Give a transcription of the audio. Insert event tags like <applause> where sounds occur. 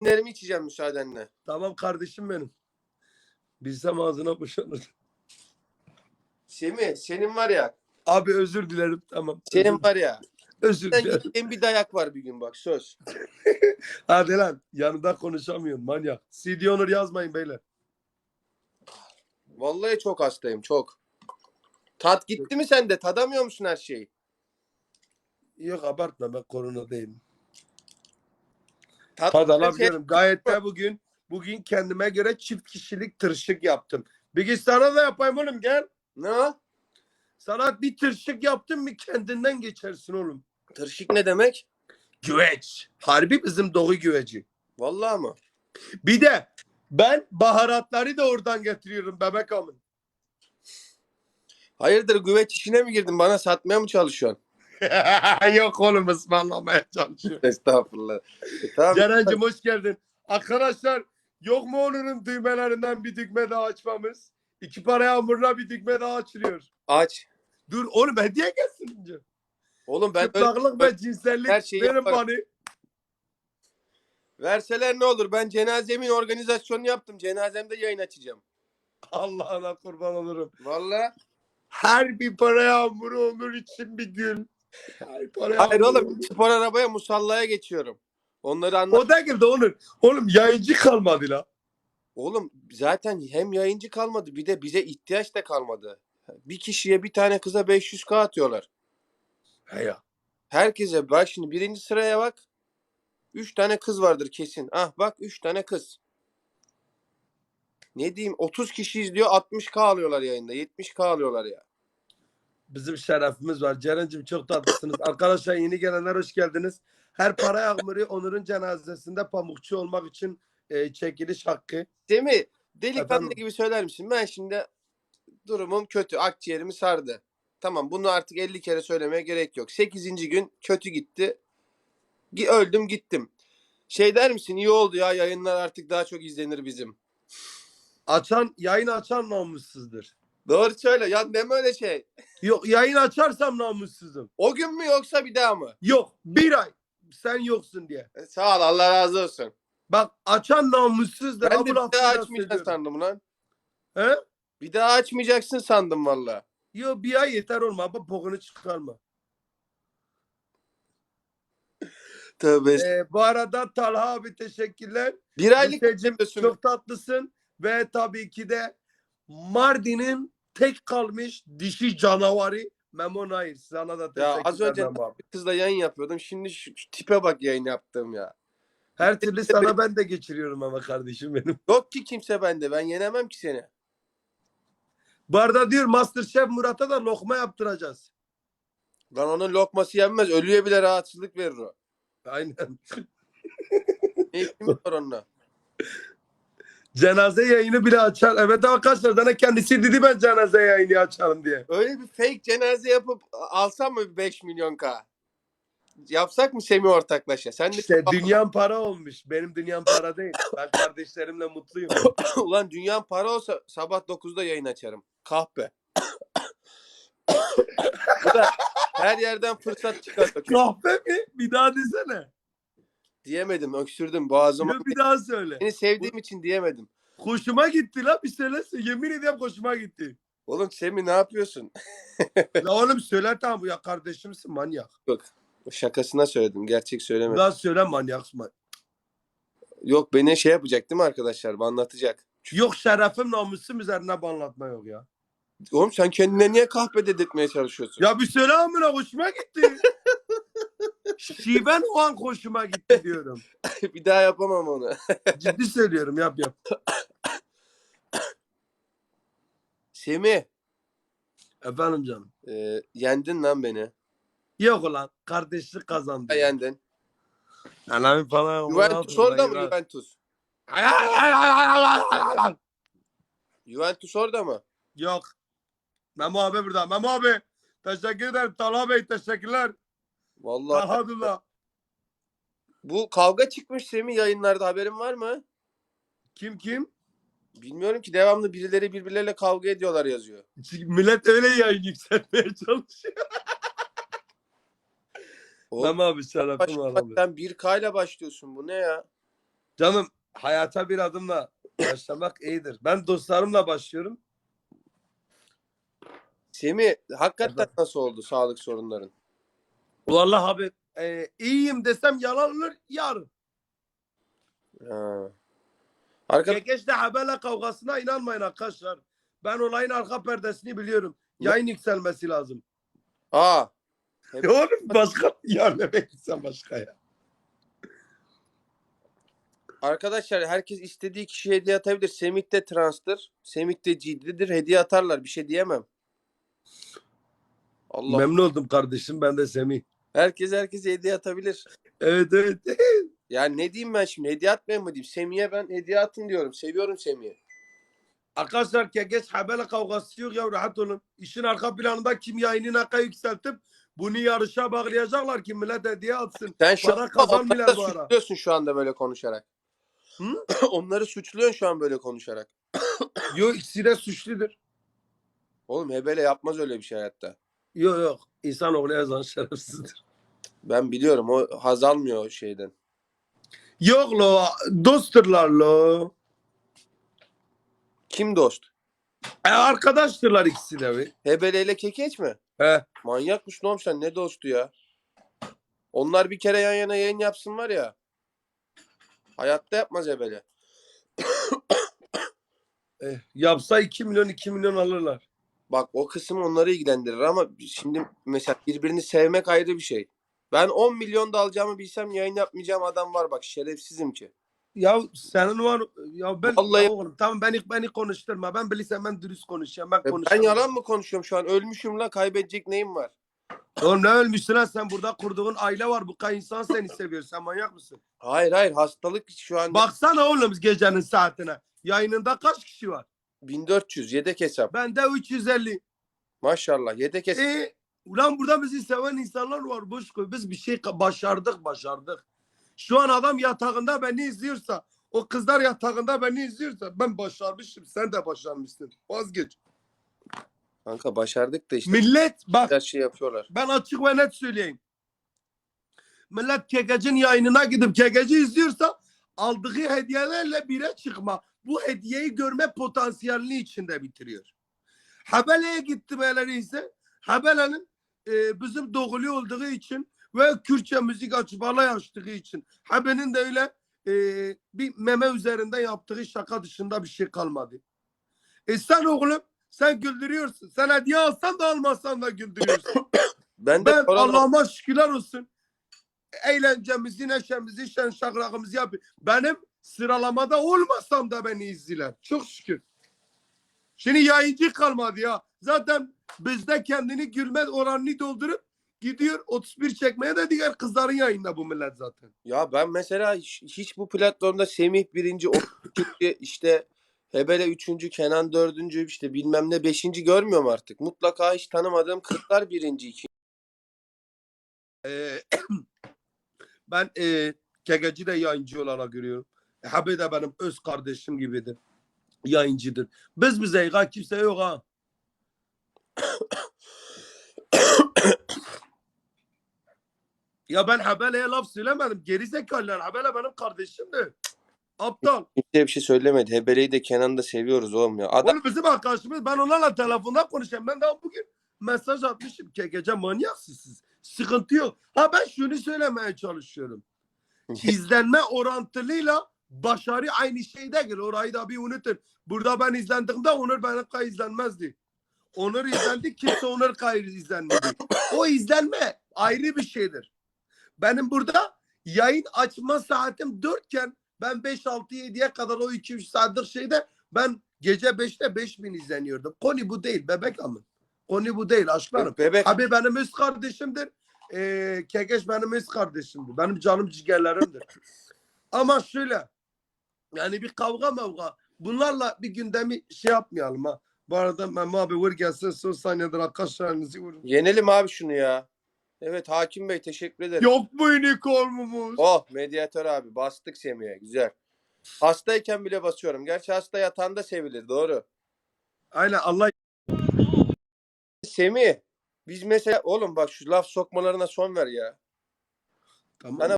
vitaminlerimi içeceğim müsaadenle. Tamam kardeşim benim. Bilsem ağzına boşanır. Semih senin var ya. Abi özür dilerim. Tamam. Senin var ya. özür Sen dilerim. gittiğin bir dayak var bir gün bak söz. <laughs> Hadi lan. Yanında konuşamıyorum manyak. CD Onur yazmayın beyler. Vallahi çok hastayım çok. Tat gitti mi sende? Tadamıyor musun her şeyi? Yok abartma ben korona değilim. Tat Tad alabiliyorum. Gayet de bugün bugün kendime göre çift kişilik tırşık yaptım. Sana da yapayım oğlum gel. Ne? Sana bir tırşık yaptım mı kendinden geçersin oğlum. Tırşık ne demek? Güveç. Harbi bizim doğu güveci. Vallahi mı? Bir de ben baharatları da oradan getiriyorum bebek amın. Hayırdır güveç işine mi girdin? Bana satmaya mı çalışıyorsun? <laughs> Yok oğlum ısmarlamaya çalışıyorum. Estağfurullah. E, tamam. Ceren'cim hoş geldin. Arkadaşlar yok mu Onur'un düğmelerinden bir düğme daha açmamız? İki para yağmurla bir düğme daha açılıyor. Aç. Dur oğlum hediye gelsin önce. Oğlum ben Çıplaklık ve cinsellik her şeyi verin yaparım. bana. verseler ne olur? Ben cenazemin organizasyonunu yaptım. Cenazemde yayın açacağım. Allah'ına kurban olurum. Vallahi. Her bir para yağmuru Onur için bir gün. Hayır yağmuru. oğlum spor arabaya musallaya geçiyorum. Onları anlat. O da girdi Onur. Oğlum yayıncı kalmadı la. Oğlum zaten hem yayıncı kalmadı bir de bize ihtiyaç da kalmadı. Bir kişiye bir tane kıza 500k atıyorlar. He ya. Herkese bak şimdi birinci sıraya bak. 3 tane kız vardır kesin. Ah bak 3 tane kız. Ne diyeyim 30 kişi izliyor 60k alıyorlar yayında 70k alıyorlar ya. Bizim şerefimiz var. Ceren'cim çok tatlısınız. Arkadaşlar yeni gelenler hoş geldiniz. Her para yağmuru Onur'un cenazesinde pamukçu olmak için e, çekiliş hakkı. Değil mi? Delikanlı Efendim? gibi söyler misin? Ben şimdi durumum kötü. Akciğerimi sardı. Tamam bunu artık 50 kere söylemeye gerek yok. 8. gün kötü gitti. Gi- Öldüm gittim. Şey der misin? İyi oldu ya yayınlar artık daha çok izlenir bizim. Açan, yayın açan namussuzdur. Doğru söyle. Ya deme öyle şey. Yok yayın açarsam namussuzum. O gün mü yoksa bir daha mı? Yok bir ay sen yoksun diye. E, sağ ol Allah razı olsun. Bak açan namussuzdur. Ben Ha, de bir daha da açmayacaksın sandım lan. He? Bir daha açmayacaksın sandım valla. Yok bir ay yeter olma. Bak bokunu çıkarma. Tövbe. Ee, bu arada Talha abi teşekkürler. bir aylık çok tatlısın ve tabii ki de Mardin'in tek kalmış dişi canavarı Memo Nair. Sana da Ya teşekkürler az önce Memo abi. kızla yayın yapıyordum. Şimdi şu, şu tipe bak yayın yaptığım ya. Her türlü sana ben de geçiriyorum ama kardeşim benim. <laughs> Yok ki kimse bende. Ben yenemem ki seni. Bu arada diyor Masterchef Murat'a da lokma yaptıracağız. Lan onun lokması yenmez. Ölüye bile rahatsızlık verir o. Aynen. Ne işimiz var onunla? <laughs> Cenaze yayını bile açar. Evet arkadaşlar sana kendisi dedi ben cenaze yayını açarım diye. Öyle bir fake cenaze yapıp alsam mı 5 milyon k? Yapsak mı Semih ortaklaşa? Sen de İşte dünyam para olmuş. Benim dünyam para değil. Ben kardeşlerimle mutluyum. <coughs> Ulan dünyan para olsa sabah 9'da yayın açarım. Kahpe. <coughs> Bu da her yerden fırsat çıkartıyor. Kahve mi? Bir daha desene. Diyemedim, öksürdüm boğazıma. Yok, bir daha söyle. Seni sevdiğim için diyemedim. Hoşuma gitti la bir söylesin. Yemin ediyorum hoşuma gitti. Oğlum Semih ne yapıyorsun? <laughs> La oğlum söyle tamam bu ya kardeşimsin manyak. Şakasına söyledim. Gerçek söylemedim. Daha söyle manyaksın. Yok beni şey yapacak değil mi arkadaşlar? Bana anlatacak. Yok şerefim namusum üzerine banlatma yok ya. Oğlum sen kendine niye kahpe dedirtmeye çalışıyorsun? Ya bir söyle amına hoşuma gitti. <laughs> Şiven o an hoşuma gitti diyorum. <laughs> bir daha yapamam onu. <laughs> Ciddi söylüyorum yap yap. Semih, Efendim canım. e, yendin lan beni. Yok ulan kardeşlik kazandı. Ha, yendin. Anamın falan. Juventus orada mı Juventus? Juventus orada mı? Yok. Memo abi burada. Memo abi. Teşekkür ederim. Talha Bey teşekkürler. Vallahi Elhamdülillah. bu kavga çıkmış Semih yayınlarda haberin var mı? Kim kim? Bilmiyorum ki devamlı birileri birbirleriyle kavga ediyorlar yazıyor. Millet öyle yayın yükseltmeye çalışıyor. <laughs> Oğlum, Memo abi bak abi. sen 1K ile başlıyorsun bu ne ya? Canım hayata bir adımla başlamak iyidir. Ben dostlarımla başlıyorum. Semih hakikaten nasıl oldu sağlık sorunların? Vallahi abi e, iyiyim desem yalan olur yarın. Ha. Arka... Kekeş'te haberle kavgasına inanmayın arkadaşlar. Ben olayın arka perdesini biliyorum. Yayın yükselmesi lazım. Aa. <laughs> Oğlum başka ya ne bekliyorsun başka ya. Arkadaşlar herkes istediği kişiye hediye atabilir. Semih de transtır. Semih de ciddidir. Hediye atarlar. Bir şey diyemem. Allah. Memnun oldum kardeşim ben de Semih. Herkes herkese hediye atabilir. Evet evet. <laughs> Yani ne diyeyim ben şimdi? Hediye atmayayım mı diyeyim? Semih'e ben hediye atın diyorum. Seviyorum Semih'i. Arkadaşlar Kekeş haberle kavgası yok ya rahat olun. İşin arka planında kim yayını naka yükseltip bunu yarışa bağlayacaklar ki millet hediye atsın. Sen şu Para kazanmıyorlar bu ara. suçluyorsun şu anda böyle konuşarak. Hı? <clears throat> onları suçluyorsun şu an böyle konuşarak. Yok ikisi de suçludur. Oğlum Hebele yapmaz öyle bir şey hayatta. Yok yok. İnsanoğlu yazan şerefsizdir. Ben biliyorum o haz almıyor o şeyden. Yok lo. Dostturlar lo. Kim dost? E, arkadaştırlar ikisi de be. Hebele ile Kekeç mi? He. Manyakmış oğlum sen ne dostu ya? Onlar bir kere yan yana yayın yapsın var ya. Hayatta yapmaz Hebele. Eh, yapsa 2 milyon 2 milyon alırlar. Bak o kısım onları ilgilendirir ama şimdi mesela birbirini sevmek ayrı bir şey. Ben 10 milyon da alacağımı bilsem yayın yapmayacağım adam var bak şerefsizim ki. Ya senin var ya ben Vallahi- ya oğlum tamam beni beni konuşturma. Ben bilirsem ben dürüst konuşacağım. Ben E, Ben yalan mı konuşuyorum şu an? Ölmüşüm la kaybedecek neyim var? Oğlum ne ölmüşsün lan sen burada kurduğun aile var. Bu kadar insan seni seviyor. Sen manyak mısın? Hayır hayır hastalık şu an Baksana oğlum gecenin saatine. Yayınında kaç kişi var? 1400 yedek hesap. Bende 350. Maşallah yedek hesap. E ulan burada bizi seven insanlar var. Boş koy. Biz bir şey başardık başardık. Şu an adam yatağında beni izliyorsa o kızlar yatağında beni izliyorsa ben başarmışım. Sen de başarmışsın. Vazgeç. Kanka başardık da işte Millet bak her şey yapıyorlar. ben açık ve net söyleyeyim. Millet Kekecin yayınına gidip Kekeci izliyorsa aldığı hediyelerle bire çıkma. Bu hediyeyi görme potansiyelini içinde bitiriyor. Habele'ye gitti böyle ise Habele'nin e, bizim doğulu olduğu için ve Kürtçe müzik açıp alay açtığı için Habe'nin de öyle e, bir meme üzerinde yaptığı şaka dışında bir şey kalmadı. E sen oğlum sen güldürüyorsun. Sen hediye alsan da almasan da güldürüyorsun. <coughs> Ben de Ben Allah'ıma şükürler olsun. Eğlencemizi, neşemizi, şen şakrakımızı yapıyor. Benim sıralamada olmasam da beni izliyorlar. Çok şükür. Şimdi yayıncı kalmadı ya. Zaten bizde kendini gülme oranını doldurup gidiyor 31 çekmeye de diğer kızların yayında bu millet zaten. Ya ben mesela hiç, hiç bu platformda Semih birinci, o işte Hebele üçüncü, Kenan dördüncü, işte bilmem ne beşinci görmüyorum artık. Mutlaka hiç tanımadığım kırklar birinci, ikinci. Ee, <clears throat> ben e, Kegeci de yayıncı olarak görüyorum. E, Habi de benim öz kardeşim gibidir. Yayıncıdır. Biz bize ya kimse yok ha. ya ben Habele'ye laf söylemedim. Geri zekalılar. Habele benim kardeşimdi. Aptal. Kimseye bir şey söylemedi. Hebele'yi de Kenan'ı da seviyoruz oğlum ya. Adam Oğlum bizim arkadaşımız. Ben onlarla telefonda konuşuyorum. Ben daha bugün mesaj atmışım. Kegece manyaksınız siz. Sıkıntı yok. Ha ben şunu söylemeye çalışıyorum. <laughs> izlenme orantılıyla başarı aynı şey değil. Orayı da bir unutun. Burada ben izlendiğimde Onur benim kadar izlenmezdi. Onur izlendi, kimse Onur kadar izlenmedi. O izlenme ayrı bir şeydir. Benim burada yayın açma saatim 4'ken ben 5, 6, 7'ye kadar o 2-3 saatlik şeyde ben gece 5'te 5000 izleniyordum. Konu bu değil bebek amın. Konu bu değil aşklarım. bebek Abi benim öz kardeşimdir. Ee, Kekeş benim öz kardeşimdir. Benim canım ciğerlerimdir. Ama şöyle yani bir kavga mavga bunlarla bir gündemi şey yapmayalım ha. Bu arada Memo abi vur gelsin son saniyedir arkadaşlarınızı vurun. yenelim abi şunu ya. Evet Hakim Bey teşekkür ederim. Yok mu unicornumuz? Oh medyatör abi bastık Semih'e güzel. Hastayken bile basıyorum. Gerçi hasta yatağında sevilir doğru. Aynen Allah Semih biz mesela oğlum bak şu laf sokmalarına son ver ya. tamam. Sana